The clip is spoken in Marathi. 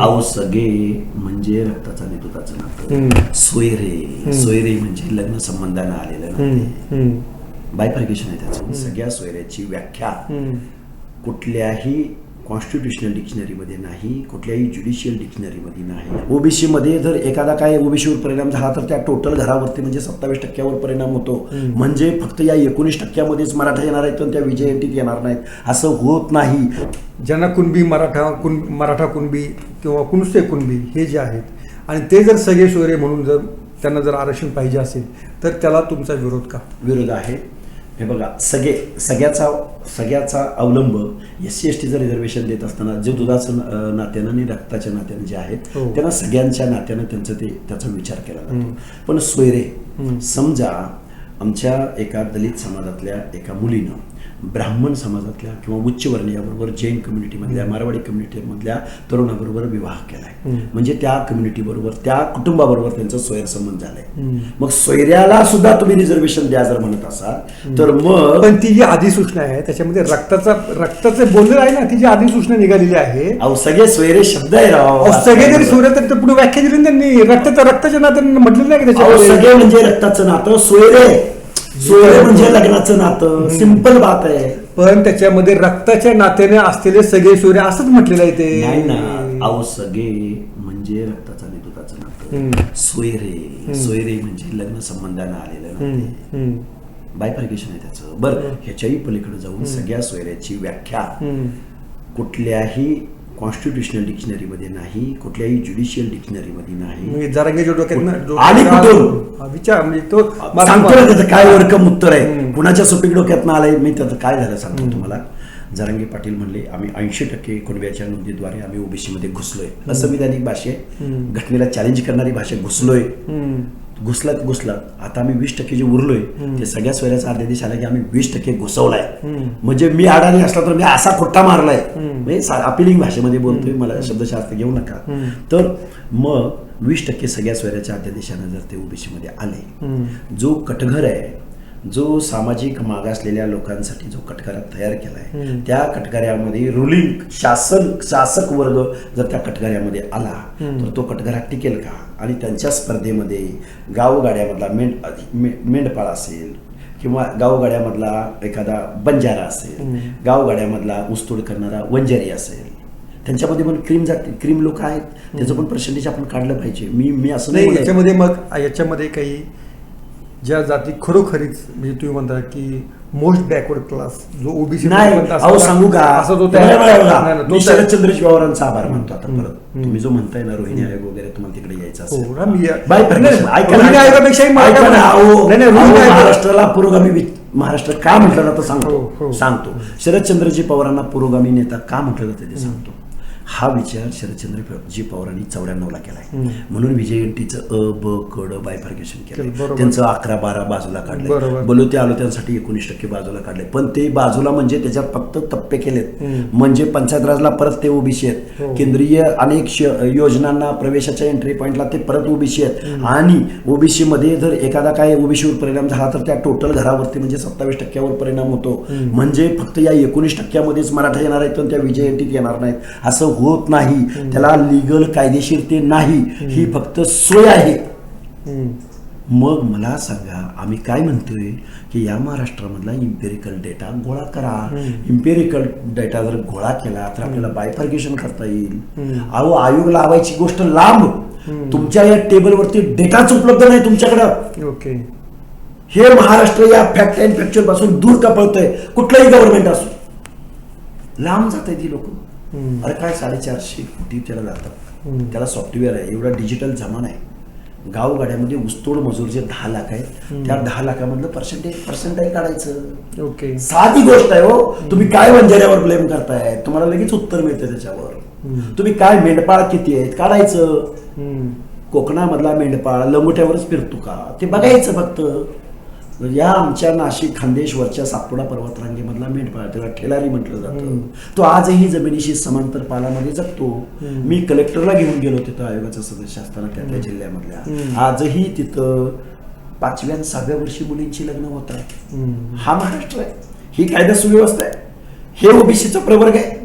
अहो सगळे म्हणजे रक्ताचं दुधाचं नातं. सोयरे सोयरे म्हणजे लग्न संबंधानं आलेलं बायफर्केशन आहे त्याचं. सगळ्या सोयऱ्याची व्याख्या. कुठल्याही कॉन्स्टिट्युशनल डिक्शनरीमध्ये नाही कुठल्याही ज्युडिशियल डिक्शनरीमध्ये नाही. ओबीसी मध्ये जर एखादा काय ओबीसीवर परिणाम झाला तर त्या टोटल घरावरती म्हणजे सत्तावीस टक्क्यावर परिणाम होतो. म्हणजे फक्त या एकोणीस टक्क्यामध्येच मराठा येणार आहेत पण त्या विजयंतीत येणार नाहीत. असं होत नाही. ज्यांना कुणबी मराठा कुण मराठा कुणबी किंवा कुणसे कुणबी हे जे आहेत आणि ते जर सगळे सोयरे म्हणून जर त्यांना जर आरक्षण पाहिजे असेल तर त्याला तुमचा विरोध का? विरोध आहे. हे बघा सगळे सगळ्याचा सगळ्याचा अवलंब एस सी एस टीचं रिझर्वेशन देत असताना जे दुधाचं नात्यानं आणि रक्ताच्या नात्यानं जे आहेत हो. त्यांना सगळ्यांच्या नात्यानं त्यांचं ते त्याचा विचार केला जातो. पण सोयरे समजा आमच्या एका दलित समाजातल्या एका मुलीनं ब्राह्मण समाजातल्या किंवा उच्चवर्णीयाबरोबर जैन कम्युनिटीमधल्या मारवाडी कम्युनिटीमधल्या तरुणाबरोबर विवाह केलाय. म्हणजे त्या कम्युनिटीबरोबर त्या कुटुंबाबरोबर त्यांचा सोयर संबंध झालाय मग सोयऱ्याला सुद्धा तुम्ही रिझर्वेशन द्या जर म्हणत असाल तर मग पण ती जी अधिसूचना आहे त्याच्यामध्ये रक्ताचा रक्ताचे बोललेलं आहे ना ती जी अधिसूचना निघालेली आहे अहो सगळे सोयरे शब्द आहे राव. सगळे जरी सोयरे तर पुढे व्याख्या दिली त्यांनी. रक्ताच्या रक्ताच्या नात्याने म्हटलेलं नाही सगळे म्हणजे रक्ताचं नातं सोयरे. सोयरे म्हणजे लग्नाचं नातं सिंपल बात आहे. पण त्याच्यामध्ये रक्ताच्या नात्याने असलेले सगळे सोयरे असंच म्हटलेलं आहे ते. नाही ना अहो सगळे म्हणजे रक्ताचं आणि दुधाचं नातं. सोयरे सोयरे म्हणजे लग्न संबंधानं आलेलं नाते. हम्म, बायफर्केशन आहे त्याचं. बरं ह्याच्याही पलीकडे जाऊन सगळ्या सोयऱ्याची व्याख्या. कुठल्याही कॉन्स्टिट्युशनल डिक्शनरीमध्ये नाही कुठल्याही ज्युडिशियल डिक्शनरीमध्ये नाही. म्हणजे आली कुठून? विचार म्हणजे तो सांगतो ना त्याचं काय वरकम उत्तर आहे. कुणाच्या सुपीक डोक्यात आलंय मी त्याचं काय झालं सांगतो तुम्हाला. जरांगे पाटील म्हणले आम्ही ऐंशी टक्के कुणब्याच्या नोंदीद्वारे आम्ही ओबीसी मध्ये घुसलोय असंविधानिक भाषे घटनेला चॅलेंज करणारी भाषा घुसलोय. घुसलात घुसलात. आता आम्ही वीस टक्के जे उरलोय ते सगळ्या सोयऱ्याचा आदेश आला की आम्ही वीस टक्के घुसवलाय. म्हणजे मी अडाणी असला तर मी असा खोट्टा मारलाय. म्हणजे अपिलिंग भाषेमध्ये बोलतोय मला शब्दशास्त्र घेऊ नका. तर मग वीस टक्के सगळ्या सोयऱ्याच्या अध्यादेशानं जर ते ओबीसी मध्ये आले जो कटघर आहे जो सामाजिक मागासलेल्या लोकांसाठी जो कटघरा तयार केलाय त्या कटघऱ्यामध्ये रुलिंग शासन शासक वर्ग जर त्या कटघऱ्यामध्ये आला तर तो कटघरा टिकेल का? आणि त्यांच्या स्पर्धेमध्ये गावगाड्यामधला मेंढ मेंढपाळ असेल किंवा गावगाड्यामधला एखादा बंजारा असेल गावगाड्यामधला ऊसतोड करणारा वंजारी असेल त्यांच्यामध्ये पण क्रीम जाते क्रीम लोक आहेत. त्याचं पण पर्सेंटेज आपण काढलं पाहिजे. मी मी असं नाही. याच्यामध्ये मग याच्यामध्ये काही ज्या जाती खरोखरीच म्हणजे तुम्ही म्हणता की मोस्ट बॅकवर्ड क्लास जो ओबीसी नाही सांगू का? असं तो नाही, मी तो त्या- शरदचंद्र पवारांचा आभार मानतो आता परत. तुम्ही जो म्हणताय ना रोहिणी आयोग वगैरे तुम्हाला तिकडे यायचं हो, असेल. महाराष्ट्राला पुरोगामी महाराष्ट्र का म्हटलं जातं हो, सांगतो. हो. सांगतो. शरदचंद्रजी पवारांना पुरोगामी नेता का म्हटलं जातं ते सांगतो. हा विचार शरदचंद्रजी पवारांनी चौऱ्याण्णवला केलाय. म्हणून विजयंतीचं अ ब क ड बायफर्केशन केलं, केलं. त्यांचं अकरा बारा बाजूला. काढलं बोलो ते आलो त्यांसाठी एकोणीस टक्के बाजूला काढले पण ते बाजूला म्हणजे त्याच्यात फक्त टप्पे केलेत. म्हणजे पंचायत राजला परत ते ओबीसी आहेत. हो. केंद्रीय अनेक योजनांना प्रवेशाच्या एंट्री पॉईंटला ते परत ओबीसी आहेत. आणि ओबीसी मध्ये जर एखादा काय ओबीसीवर परिणाम झाला तर त्या टोटल घरावरती म्हणजे सत्तावीस टक्क्यावर परिणाम होतो. म्हणजे फक्त या एकोणीस टक्क्यामध्येच मराठा येणार आहेत पण त्या विजयंतीत येणार नाहीत. असं होत नाही. त्याला लिगल कायदेशीर ते नाही. ही फक्त सोय आहे. मग मला सांगा आम्ही काय म्हणतोय? की या महाराष्ट्रामधला इम्पेरिकल डेटा गोळा करा. इम्पेरिकल डेटा जर गोळा केला तर आपल्याला बायफर्गेशन करता येईल. अहो आयोग लावायची गोष्ट लांब. तुमच्या या टेबलवरती डेटाच उपलब्ध नाही तुमच्याकडं. ओके. हे महाराष्ट्र या फॅक्ट अँड फॅक्चरपासून दूर का पळतंय कुठलंही गव्हर्नमेंट असो. लांब जात आहे ती लोक. अरे काय साडेचारशे कोटी त्याला जातात. त्याला सॉफ्टवेअर आहे एवढा डिजिटल जमाना आहे. गावगाड्यामध्ये ऊसतोड मजूर जे दहा लाख आहेत त्या दहा लाखामधलं पर्सेंटेज पर्सेंटाईल काढायचं. ओके. साधी गोष्ट आहे हो. तुम्ही काय वंजाऱ्यावर ब्लेम करताय? तुम्हाला लगेच उत्तर मिळतं त्याच्यावर. तुम्ही काय मेंढपाळ किती आहेत काढायचं. कोकणामधला मेंढपाळ लंगोट्यावरच फिरतो का? ते बघायचं फक्त. या आमच्या नाशिक खानदेशवरच्या सातपुडा पर्वतरांगेमधला मेंढपाळ त्याला ठेलारी म्हटलं जातं. तो आजही जमिनीशी समांतर पालामध्ये जगतो. मी कलेक्टरला घेऊन गेलो तिथं आयोगाचा सदस्य असताना त्या त्या जिल्ह्यामधल्या. आजही तिथं पाचव्या सहाव्या वर्षी मुलींची लग्न होत आहे. हा महाराष्ट्र आहे. ही कायदा सुव्यवस्था आहे. हे ओबीसीचा प्रवर्ग आहे.